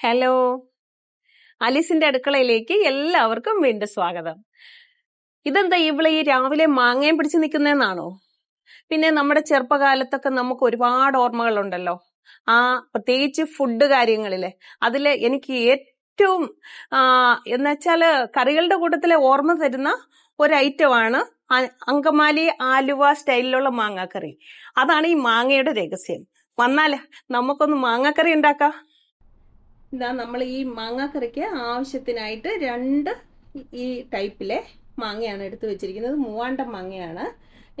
Hello. അലിസിന്റെ അടുക്കളയിലേക്ക് എല്ലാവർക്കും വീണ്ടും സ്വാഗതം. ഇതെന്താ ഇവിടെ ഈ രാവിലെ മാങ്ങയും പിടിച്ച് നിൽക്കുന്നതെന്നാണോ പിന്നെ നമ്മുടെ ചെറുപ്പകാലത്തൊക്കെ നമുക്ക് ഒരുപാട് ഓർമ്മകളുണ്ടല്ലോ. ആ പ്രത്യേകിച്ച് ഫുഡ് കാര്യങ്ങളിലെ. അതിൽ എനിക്ക് ഏറ്റവും എന്നുവെച്ചാൽ കറികളുടെ കൂട്ടത്തിലെ ഓർമ്മ തരുന്ന ഒരു ഐറ്റമാണ് അങ്കമാലി ആലുവ സ്റ്റൈലിലുള്ള മാങ്ങാക്കറി. അതാണ് ഈ മാങ്ങയുടെ രഹസ്യം. വന്നാൽ നമുക്കൊന്ന് മാങ്ങാക്കറി ഉണ്ടാക്കാം. ഇതാ നമ്മൾ ഈ മാങ്ങാക്കറിക്ക് ആവശ്യത്തിനായിട്ട് രണ്ട് ഈ ടൈപ്പിലെ മാങ്ങയാണ് എടുത്തു വെച്ചിരിക്കുന്നത്. മൂവാണ്ട മാങ്ങയാണ്.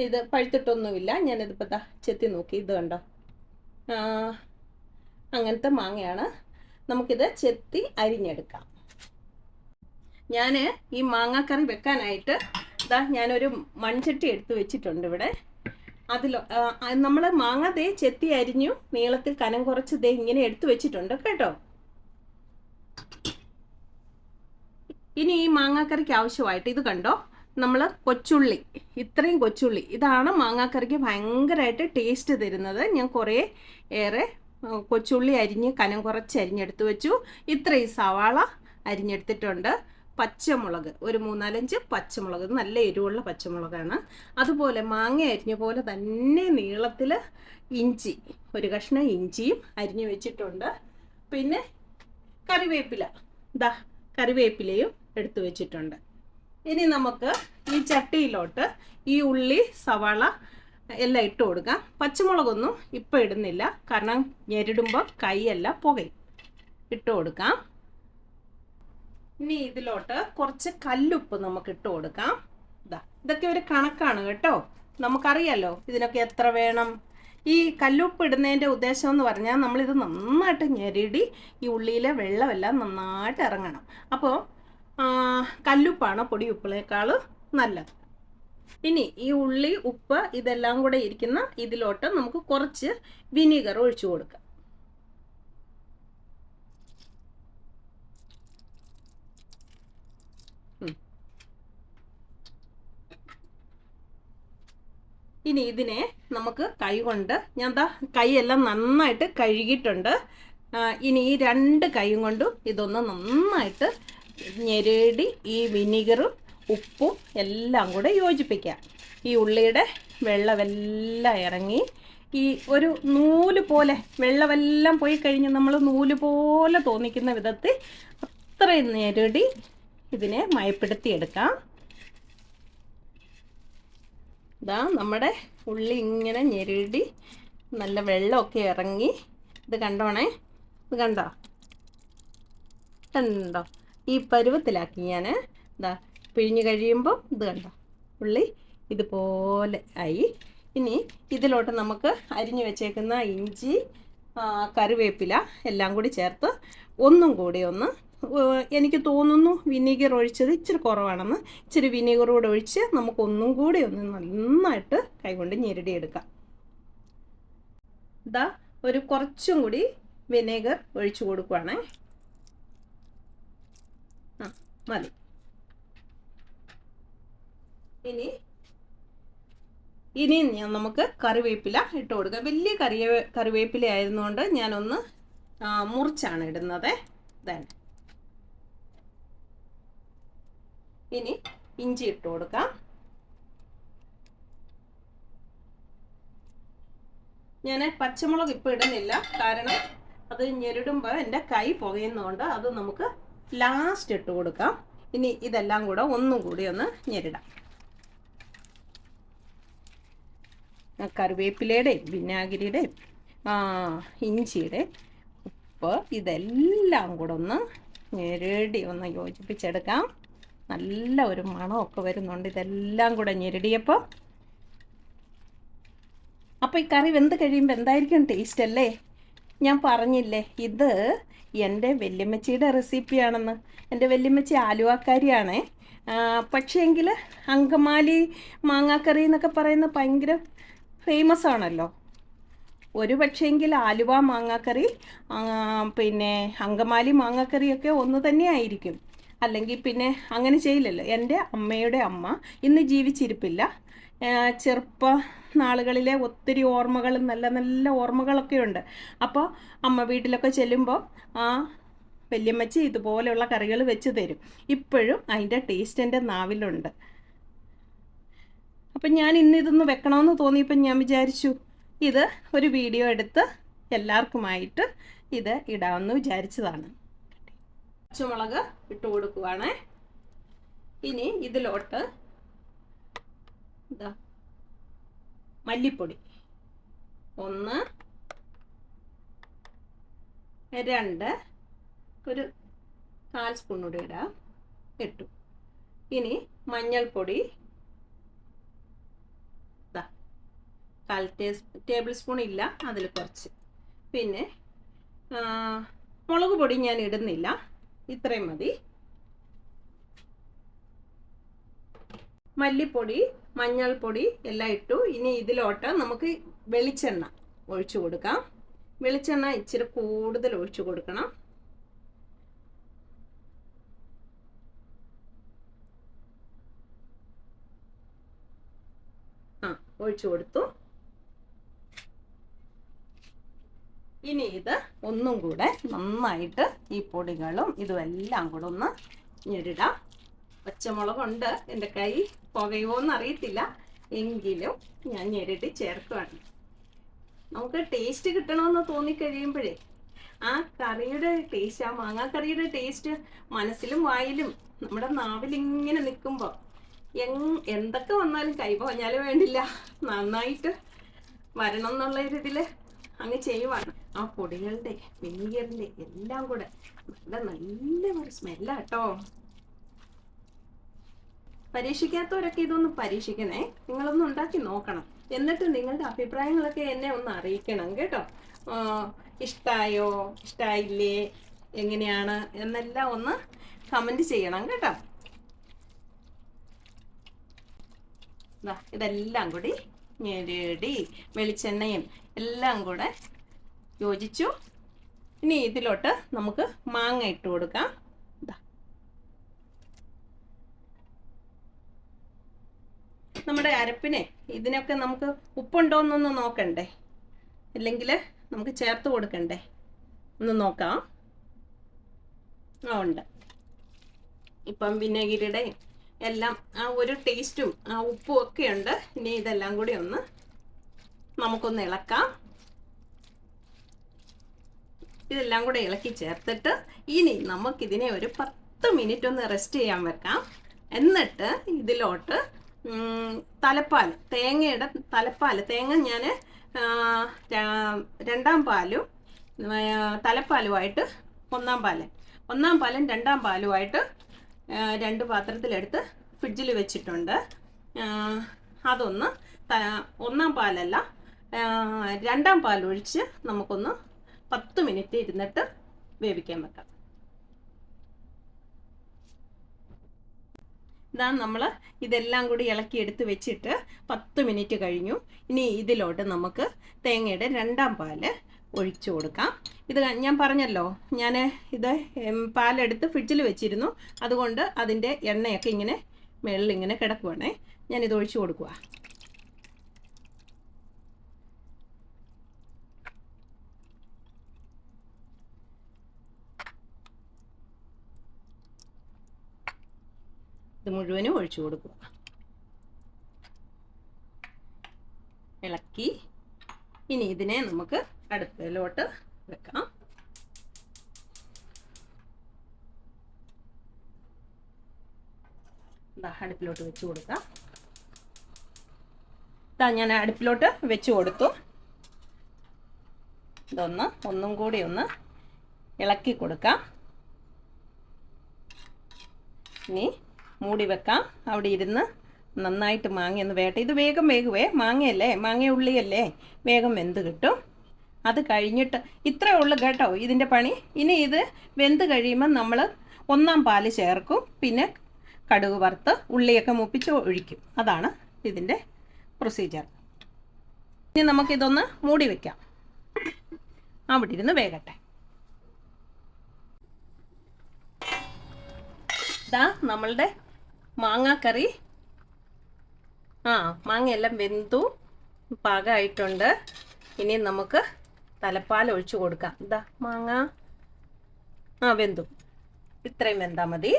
ഇത് പഴുത്തിട്ടൊന്നുമില്ല. ഞാനിതിപ്പോൾ ദാ ചെത്തി നോക്കി. ഇത് കണ്ടോ? അങ്ങനത്തെ മാങ്ങയാണ്. നമുക്കിത് ചെത്തി അരിഞ്ഞെടുക്കാം. ഞാൻ ഈ മാങ്ങാക്കറി വെക്കാനായിട്ട് ഇതാ ഞാനൊരു മൺചട്ടി എടുത്ത് വെച്ചിട്ടുണ്ട് ഇവിടെ. അതിൽ നമ്മൾ മാങ്ങ ദേ ചെത്തി അരിഞ്ഞു. നീളത്തിൽ കനം കുറച്ച് ദേ ഇങ്ങനെ എടുത്തു വെച്ചിട്ടുണ്ട് കേട്ടോ. ഇനി ഈ മാങ്ങാക്കറിക്ക് ആവശ്യമായിട്ട് ഇത് കണ്ടോ? നമ്മൾ കൊച്ചുള്ളി ഇത്രയും കൊച്ചുള്ളി. ഇതാണ് മാങ്ങാക്കറിക്ക് ഭയങ്കരമായിട്ട് ടേസ്റ്റ് തരുന്നത്. ഞാൻ കുറേ ഏറെ കൊച്ചുള്ളി അരിഞ്ഞ് കനം കുറച്ച് അരിഞ്ഞെടുത്ത് വെച്ചു. ഇത്രയും സവാള അരിഞ്ഞെടുത്തിട്ടുണ്ട്. പച്ചമുളക് ഒരു മൂന്നാലഞ്ച് പച്ചമുളക്. നല്ല എരിവുള്ള പച്ചമുളകാണ്. അതുപോലെ മാങ്ങ അരിഞ്ഞ പോലെ തന്നെ നീളത്തിൽ ഇഞ്ചി ഒരു കഷ്ണം ഇഞ്ചിയും അരിഞ്ഞു വെച്ചിട്ടുണ്ട്. പിന്നെ കറിവേപ്പില. ദാ കറിവേപ്പിലയും എടുത്തു വെച്ചിട്ടുണ്ട്. ഇനി നമുക്ക് ഈ ചട്ടിയിലോട്ട് ഈ ഉള്ളി സവാള എല്ലാം ഇട്ട് കൊടുക്കാം. പച്ചമുളകൊന്നും ഇപ്പം ഇടുന്നില്ല. കാരണം ഞെരിടുമ്പോൾ കൈയെല്ലാം പുകയും. ഇട്ട് കൊടുക്കാം. ഇനി ഇതിലോട്ട് കുറച്ച് കല്ലുപ്പ് നമുക്ക് ഇട്ട് കൊടുക്കാം. ഇതാ ഇതൊക്കെ ഒരു കണക്കാണ് കേട്ടോ. നമുക്കറിയാലോ ഇതിനൊക്കെ എത്ര വേണം. ഈ കല്ലുപ്പ് ഇടുന്നതിന്റെ ഉദ്ദേശം എന്ന് പറഞ്ഞാൽ നമ്മളിത് നന്നായിട്ട് ഞെരിടി ഈ ഉള്ളിയിലെ വെള്ളമെല്ലാം നന്നായിട്ട് ഇറങ്ങണം. അപ്പോൾ കല്ലുപ്പാണ് പൊടി ഉപ്പിളേക്കാൾ നല്ലത്. ഇനി ഈ ഉള്ളി ഉപ്പ് ഇതെല്ലാം കൂടെ ഇരിക്കുന്ന ഇതിലോട്ട് നമുക്ക് കുറച്ച് വിനീഗർ ഒഴിച്ചു കൊടുക്കാം. ഇനി ഇതിനെ നമുക്ക് കൈ കൊണ്ട് ഞാൻ ദാ കൈയെല്ലാം നന്നായിട്ട് കഴുകിയിട്ടുണ്ട്. ഇനി ഈ രണ്ട് കൈയും കൊണ്ടും ഇതൊന്ന് നന്നായിട്ട് ഞെരടി ഈ വിനീഗറും ഉപ്പും എല്ലാം കൂടെ യോജിപ്പിക്കാം. ഈ ഉള്ളിയുടെ വെള്ളമെല്ലാം ഇറങ്ങി ഈ ഒരു നൂൽ പോലെ വെള്ളമെല്ലാം പോയി കഴിഞ്ഞ് നമ്മൾ നൂൽ പോലെ തോന്നിക്കുന്ന വിധത്തിൽ അത്രയും ഞെരടി ഇതിനെ മയപ്പെടുത്തിയെടുക്കാം. ഇതാ നമ്മുടെ ഉള്ളി ഇങ്ങനെ ഞെരടി നല്ല വെള്ളമൊക്കെ ഇറങ്ങി. ഇത് കണ്ടോണേ? ഇത് കണ്ടോ? കണ്ടോ? ഈ പരുവത്തിലാക്കി ഞാൻ ഇതാ പിഴിഞ്ഞ് കഴിയുമ്പോൾ ഇത് കണ്ടോ? ഉള്ളി ഇതുപോലെ ആയി. ഇനി ഇതിലോട്ട് നമുക്ക് അരിഞ്ഞു വെച്ചേക്കുന്ന ഇഞ്ചി കറിവേപ്പില എല്ലാം കൂടി ചേർത്ത് ഒന്നും കൂടി ഒന്ന് എനിക്ക് തോന്നുന്നു വിനീഗർ ഒഴിച്ചത് ഇച്ചിരി കുറവാണെന്ന്. ഇച്ചിരി വിനീഗർ കൂടെ ഒഴിച്ച് നമുക്കൊന്നും കൂടി ഒന്ന് നന്നായിട്ട് കൈകൊണ്ട് ഞെരടിയെടുക്കാം. ഇതാ ഒരു കുറച്ചും കൂടി വിനേഗർ ഒഴിച്ചു കൊടുക്കുവാണേ. മതി. ഇനി ഇനി ഞാൻ നമുക്ക് കറിവേപ്പില ഇട്ട് കൊടുക്കാം. വലിയ കറിവേ കറിവേപ്പില ആയിരുന്നുകൊണ്ട് ഞാനൊന്ന് മുറിച്ചാണ് ഇടുന്നത്. ഇനി ഇഞ്ചി ഇട്ട് കൊടുക്കാം. ഞാൻ പച്ചമുളക് ഇപ്പം ഇടുന്നില്ല. കാരണം അത് ഞെരിടുമ്പോൾ എന്റെ കൈ പുകയുന്നതുകൊണ്ട് അത് നമുക്ക് ലാസ്റ്റ് ഇട്ട് കൊടുക്കാം. ഇനി ഇതെല്ലാം കൂടെ ഒന്നും കൂടി ഒന്ന് ഞെരിടാം. കറിവേപ്പിലയുടെയും വിനാഗിരിയുടെയും ഇഞ്ചിയുടെ ഉപ്പ് ഇതെല്ലാം കൂടെ ഒന്ന് ഞെരടി ഒന്ന് യോജിപ്പിച്ചെടുക്കാം. നല്ല ഒരു മണമൊക്കെ വരുന്നുണ്ട്. ഇതെല്ലാം കൂടെ ഞെരടിയപ്പോൾ അപ്പോൾ ഈ കറി വെന്ത് കഴിയുമ്പോൾ എന്തായിരിക്കും ടേസ്റ്റ് അല്ലേ? ഞാൻ പറഞ്ഞില്ലേ ഇത് എന്റെ വല്യമ്മച്ചിയുടെ റെസിപ്പിയാണെന്ന് എന്റെ വല്യമ്മച്ചി ആലുവാക്കാരിയാണേ. പക്ഷേങ്കിൽ അങ്കമാലി മാങ്ങാക്കറി എന്നൊക്കെ പറയുന്ന ഭയങ്കര ഫേമസ് ആണല്ലോ. ഒരു പക്ഷേങ്കിൽ ആലുവ മാങ്ങാക്കറി പിന്നെ അങ്കമാലി മാങ്ങാക്കറിയൊക്കെ ഒന്ന് തന്നെ ആയിരിക്കും. അല്ലെങ്കിൽ പിന്നെ അങ്ങനെ ചെയ്യില്ലല്ലോ. എന്റെ അമ്മയുടെ അമ്മ ഇന്ന് ജീവിച്ചിരിപ്പില്ല. ചെറുപ്പ നാളുകളിലെ ഒത്തിരി ഓർമ്മകളും നല്ല നല്ല ഓർമ്മകളൊക്കെ ഉണ്ട് അപ്പോൾ അമ്മ വീട്ടിലൊക്കെ ചെല്ലുമ്പോൾ ആ വല്യമ്മച്ചി ഇതുപോലെയുള്ള കറികൾ വെച്ച് തരും. ഇപ്പോഴും അതിന്റെ ടേസ്റ്റ് എന്റെ നാവിലുണ്ട്. അപ്പം ഞാൻ ഇന്ന് ഇതൊന്ന് വെക്കണമെന്ന് തോന്നിയപ്പോൾ ഞാൻ വിചാരിച്ചു ഇത് ഒരു വീഡിയോ എടുത്ത് എല്ലാവർക്കുമായിട്ട് ഇത് ഇടാമെന്ന് വിചാരിച്ചതാണ്. പച്ചമുളക് ഇട്ട് കൊടുക്കുവാണേ. ഇനി ഇതിലോട്ട് ഇതാ. മല്ലിപ്പൊടി. ഒന്ന് രണ്ട് ഒരു കാൽ സ്പൂൺ കൂടി ഇടാം. ഇട്ടു. ഇനി മഞ്ഞൾപ്പൊടി. കാൽ ടേബിൾ സ്പൂൺ ഇല്ല അതിൽ കുറച്ച്. പിന്നെ മുളക് പൊടി ഞാൻ ഇടുന്നില്ല. ഇത്രയും മതി. മല്ലിപ്പൊടി മഞ്ഞൾപ്പൊടി എല്ലാം ഇട്ടു. ഇനി ഇതിലോട്ട് നമുക്ക് വെളിച്ചെണ്ണ ഒഴിച്ചു കൊടുക്കാം. വെളിച്ചെണ്ണ ഇച്ചിരി കൂടുതൽ ഒഴിച്ചു കൊടുക്കണം. ആ ഒഴിച്ചു കൊടുത്തു. ഇനി ഇത് ഒന്നും കൂടെ നന്നായിട്ട് ഈ പൊടികളും ഇതും എല്ലാം കൂടെ ഒന്ന് ഞെരിടാം. പച്ചമുളകുണ്ട് എന്റെ കൈ. പുകയോ എന്നറിയത്തില്ല. എങ്കിലും ഞാൻ ഞെരടി ചേർക്കുകയാണ്. നമുക്ക് ടേസ്റ്റ് കിട്ടണമെന്ന് തോന്നിക്കഴിയുമ്പോഴേ ആ കറിയുടെ ടേസ്റ്റ് ആ മാങ്ങാക്കറിയുടെ ടേസ്റ്റ് മനസ്സിലും വായിലും നമ്മുടെ നാവിലിങ്ങനെ നിൽക്കുമ്പോൾ എങ് എന്തൊക്കെ വന്നാലും കൈ പോഞ്ഞാലും വേണ്ടില്ല. നന്നായിട്ട് വരണം എന്നുള്ള ഒരു ഇതിൽ അങ്ങ് ചെയ്യുവാണ്. ആ പൊടികളുടെ വിനീഗറിന്റെ എല്ലാം കൂടെ നല്ല നല്ല ഒരു സ്മെല്ലാട്ടോ പരീക്ഷിക്കാത്തവരൊക്കെ ഇതൊന്ന് പരീക്ഷിക്കണേ. നിങ്ങളൊന്ന് ഉണ്ടാക്കി നോക്കണം. എന്നിട്ട് നിങ്ങളുടെ അഭിപ്രായങ്ങളൊക്കെ എന്നെ ഒന്ന് അറിയിക്കണം കേട്ടോ. ഇഷ്ടായോ? ഇഷ്ടായില്ലേ? എങ്ങനെയാണ്? എന്നെല്ലാം ഒന്ന് കമന്റ് ചെയ്യണം കേട്ടോ. ഇതെല്ലാം കൂടി ഞെരടി വെളിച്ചെണ്ണയും എല്ലാം കൂടെ യോജിച്ചു. ഇനി ഇതിലോട്ട് നമുക്ക് മാങ്ങ ഇട്ട് കൊടുക്കാം. നമ്മുടെ അരപ്പിനെ ഇതിനൊക്കെ നമുക്ക് ഉപ്പുണ്ടോന്നൊന്ന് നോക്കണ്ടേ? ഇല്ലെങ്കിൽ നമുക്ക് ചേർത്ത് കൊടുക്കണ്ടേ? ഒന്ന് നോക്കാം. ആ ഉണ്ട്. ഇപ്പം വിനഗിരിയുടെയും എല്ലാം ആ ഒരു ടേസ്റ്റും ആ ഉപ്പും ഒക്കെ ഉണ്ട്. ഇനി ഇതെല്ലാം കൂടി ഒന്ന് നമുക്കൊന്ന് ഇളക്കാം. ഇതെല്ലാം കൂടെ ഇളക്കി ചേർത്തിട്ട് ഇനി നമുക്കിതിനെ ഒരു പത്ത് മിനിറ്റ് ഒന്ന് റെസ്റ്റ് ചെയ്യാൻ വെക്കാം. എന്നിട്ട് ഇതിലോട്ട് തലപ്പാൽ തേങ്ങയുടെ തലപ്പാൽ തേങ്ങ ഞാൻ രണ്ടാം പാലും തലപ്പാലുമായിട്ട് ഒന്നാം പാൽ. ഒന്നാം പാലും രണ്ടാം പാലുമായിട്ട് രണ്ട് പാത്രത്തിലെടുത്ത് ഫ്രിഡ്ജിൽ വെച്ചിട്ടുണ്ട്. അതൊന്ന് ഒന്നാം പാലല്ല രണ്ടാം പാലൊഴിച്ച് നമുക്കൊന്ന് പത്ത് മിനിറ്റ് ഇരുന്നിട്ട് വേവിക്കാൻ വെക്കാം. ഇതാ നമ്മൾ ഇതെല്ലാം കൂടി ഇളക്കി എടുത്ത് വെച്ചിട്ട് പത്ത് മിനിറ്റ് കഴിഞ്ഞു. ഇനി ഇതിലോട്ട് നമുക്ക് തേങ്ങയുടെ രണ്ടാം പാൽ ഒഴിച്ചു കൊടുക്കാം. ഇത് ഞാൻ പറഞ്ഞല്ലോ ഞാൻ ഇത് പാലെടുത്ത് ഫ്രിഡ്ജിൽ വെച്ചിരുന്നു. അതുകൊണ്ട് അതിന്റെ എണ്ണയൊക്കെ ഇങ്ങനെ മുകളിൽ ഇങ്ങനെ കിടക്കുവാണേ. ഞാനിത് ഒഴിച്ചു കൊടുക്കുക മുഴുവനും ഒഴിച്ചു കൊടുക്കുക. ഇളക്കി. ഇനി ഇതിനെ നമുക്ക് അടുപ്പിലോട്ട് വെക്കാം. അടുപ്പിലോട്ട് വെച്ച് കൊടുക്കാം. ഞാൻ അടുപ്പിലോട്ട് വെച്ച് കൊടുത്തു. ഇതൊന്ന് ഒന്നും കൂടി ഒന്ന് ഇളക്കി കൊടുക്കാം. ഇനി മൂടി വെക്കാം. അവിടെ ഇരുന്ന് നന്നായിട്ട് മാങ്ങ ഒന്ന് വേട്ട. ഇത് വേഗം വേഗവേ മാങ്ങയല്ലേ? മാങ്ങ ഉള്ളിയല്ലേ വേഗം വെന്ത് കിട്ടും. അത് കഴിഞ്ഞിട്ട് ഇത്രേ ഉള്ളൂ കേട്ടോ ഇതിന്റെ പണി. ഇനി ഇത് വെന്ത് കഴിയുമ്പോൾ നമ്മൾ ഒന്നാം പാൽ ചേർക്കും. പിന്നെ കടുക് വറുത്ത് ഉള്ളിയൊക്കെ മുപ്പിച്ച് ഒഴിക്കും. അതാണ് ഇതിന്റെ പ്രൊസീജിയർ ഇനി നമുക്കിതൊന്ന് മൂടി വയ്ക്കാം അവിടെ ഇരുന്ന് വേകട്ടെ. ഇതാ നമ്മളുടെ മാങ്ങാക്കറി. ആ മാങ്ങയെല്ലാം വെന്തു. പാകമായിട്ടുണ്ട് ഇനി നമുക്ക് തലപ്പാൽ ഒഴിച്ചു കൊടുക്കാം. ഇതാ മാങ്ങ. ആ വെന്തു. ഇത്രയും വെന്താൽ മതി.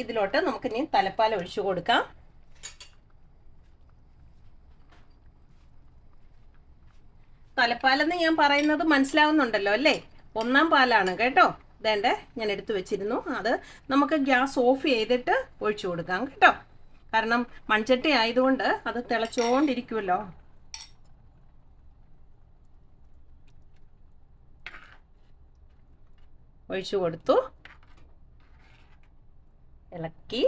ഇതിലോട്ട് നമുക്ക് ഇനി തലപ്പാൽ ഒഴിച്ചു കൊടുക്കാം. തലപ്പാലെന്ന് ഞാൻ പറയുന്നത് മനസ്സിലാവുന്നുണ്ടല്ലോ അല്ലേ? ഒന്നാം പാലാണ് കേട്ടോ? ഇതേണ്ട ഞാൻ എടുത്തു വെച്ചിരുന്നു. അത് നമുക്ക് ഗ്യാസ് ഓഫ് ചെയ്തിട്ട് ഒഴിച്ചു കൊടുക്കാം കേട്ടോ. കാരണം മൺചട്ടി ആയതുകൊണ്ട് അത് തിളച്ചുകൊണ്ടിരിക്കുമല്ലോ ഒഴിച്ചു കൊടുത്തു. ഇളക്കി.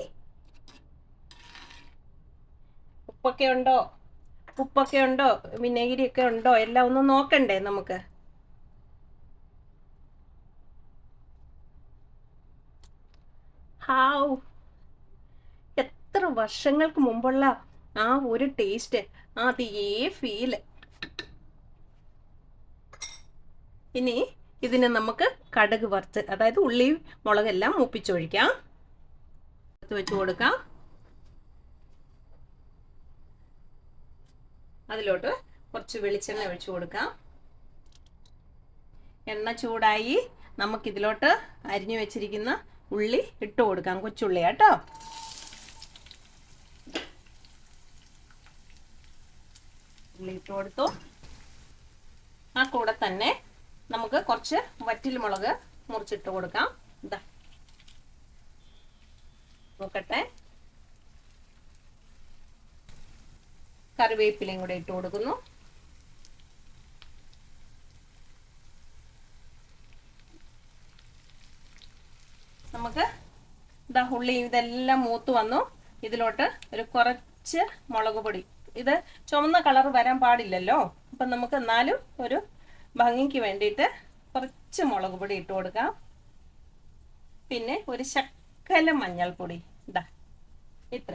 ഉപ്പൊക്കെ ഉണ്ടോ? ഉപ്പൊക്കെ ഉണ്ടോ? വിനേഗിരിയൊക്കെ ഉണ്ടോ? എല്ലാം ഒന്ന് നോക്കണ്ടേ നമുക്ക്? എത്ര വർഷങ്ങൾക്ക് മുമ്പുള്ള ആ ഒരു ടേസ്റ്റ് അതേ ഫീൽ ഇനി ഇതിനെ നമുക്ക് കടുക് വറുത്ത് അതായത് ഉള്ളി മുളകെല്ലാം മൂപ്പിച്ചൊഴിക്കാം. വെച്ച് കൊടുക്കാം. അതിലോട്ട് കുറച്ച് വെളിച്ചെണ്ണ ഒഴിച്ചു കൊടുക്കാം. എണ്ണ ചൂടായി നമുക്കിതിലോട്ട് അരിഞ്ഞു വെച്ചിരിക്കുന്ന ഉള്ളി ഇട്ട് കൊടുക്കാം കൊച്ചുള്ളി കേട്ടോ ഇട്ട് കൊടുത്തു. ആ കൂടെ തന്നെ നമുക്ക് കുറച്ച് വറ്റിൽ മുളക് മുറിച്ചിട്ട് കൊടുക്കാം. ഇതാ നോക്കട്ടെ. കറിവേപ്പിലയും കൂടെ ഇട്ട് കൊടുക്കുന്നു. നമുക്ക് ഇതാ ഉള്ളി ഇതെല്ലാം മൂത്ത് വന്നു. ഇതിലോട്ട് ഒരു കുറച്ച് മുളക് പൊടി ഇത് ചുവന്ന കളർ വരാൻ പാടില്ലല്ലോ. അപ്പം നമുക്ക് എന്നാലും ഒരു ഭംഗിക്ക് വേണ്ടിയിട്ട് കുറച്ച് മുളക് പൊടി ഇട്ട് കൊടുക്കാം. പിന്നെ ഒരു ശക്കല മഞ്ഞൾപ്പൊടി. ഇതാ ഇത്ര.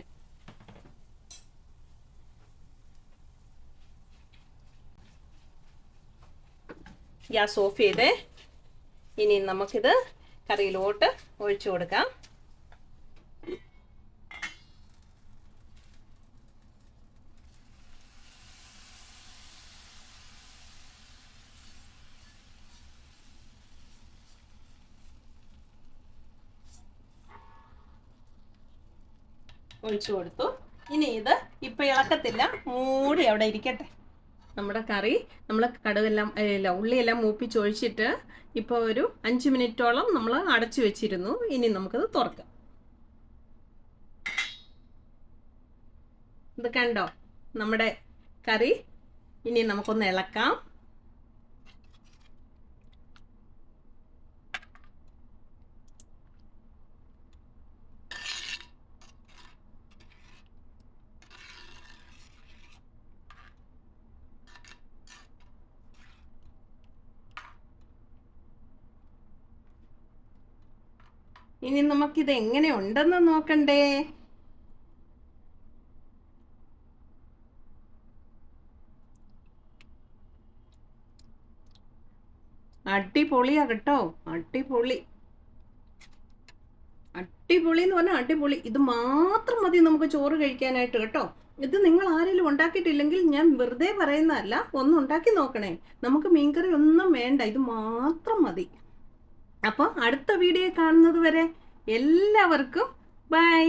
ഗ്യാസ് ഓഫ് ചെയ്തേ. ഇനി നമുക്കിത് കറിയിലോട്ട് ഒഴിച്ചു കൊടുക്കാം. ഒഴിച്ചു കൊടുത്തു. ഇനി ഇത് ഇപ്പൊ ഇളക്കത്തില്ല. മൂടി അവിടെ ഇരിക്കട്ടെ. നമ്മുടെ കറി നമ്മൾ കടുകെല്ലാം ഇല്ല ഉള്ളിയെല്ലാം മൂപ്പിച്ചൊഴിച്ചിട്ട് ഇപ്പോൾ ഒരു അഞ്ച് മിനിറ്റോളം നമ്മൾ അടച്ചു വെച്ചിരുന്നു. ഇനി നമുക്കത് തുറക്കാം. ഇത് കണ്ടോ? നമ്മുടെ കറി. ഇനി നമുക്കൊന്ന് ഇളക്കാം. ഇനി നമുക്കിത് എങ്ങനെ ഉണ്ടെന്ന് നോക്കണ്ടേ? അടിപൊളിയാ കേട്ടോ അടിപൊളി. അടിപൊളി എന്ന് പറഞ്ഞാൽ അടിപൊളി. ഇത് മാത്രം മതി നമുക്ക് ചോറ് കഴിക്കാനായിട്ട് കേട്ടോ. ഇത് നിങ്ങൾ ആരെങ്കിലും ഉണ്ടാക്കിയിട്ടില്ലെങ്കിൽ ഞാൻ വെറുതെ പറയുന്നതല്ല ഒന്ന് ഉണ്ടാക്കി നോക്കണേ. നമുക്ക് മീൻകറി ഒന്നും വേണ്ട ഇത് മാത്രം മതി. അപ്പോൾ അടുത്ത വീഡിയോ കാണുന്നത് വരെ എല്ലാവർക്കും ബൈ.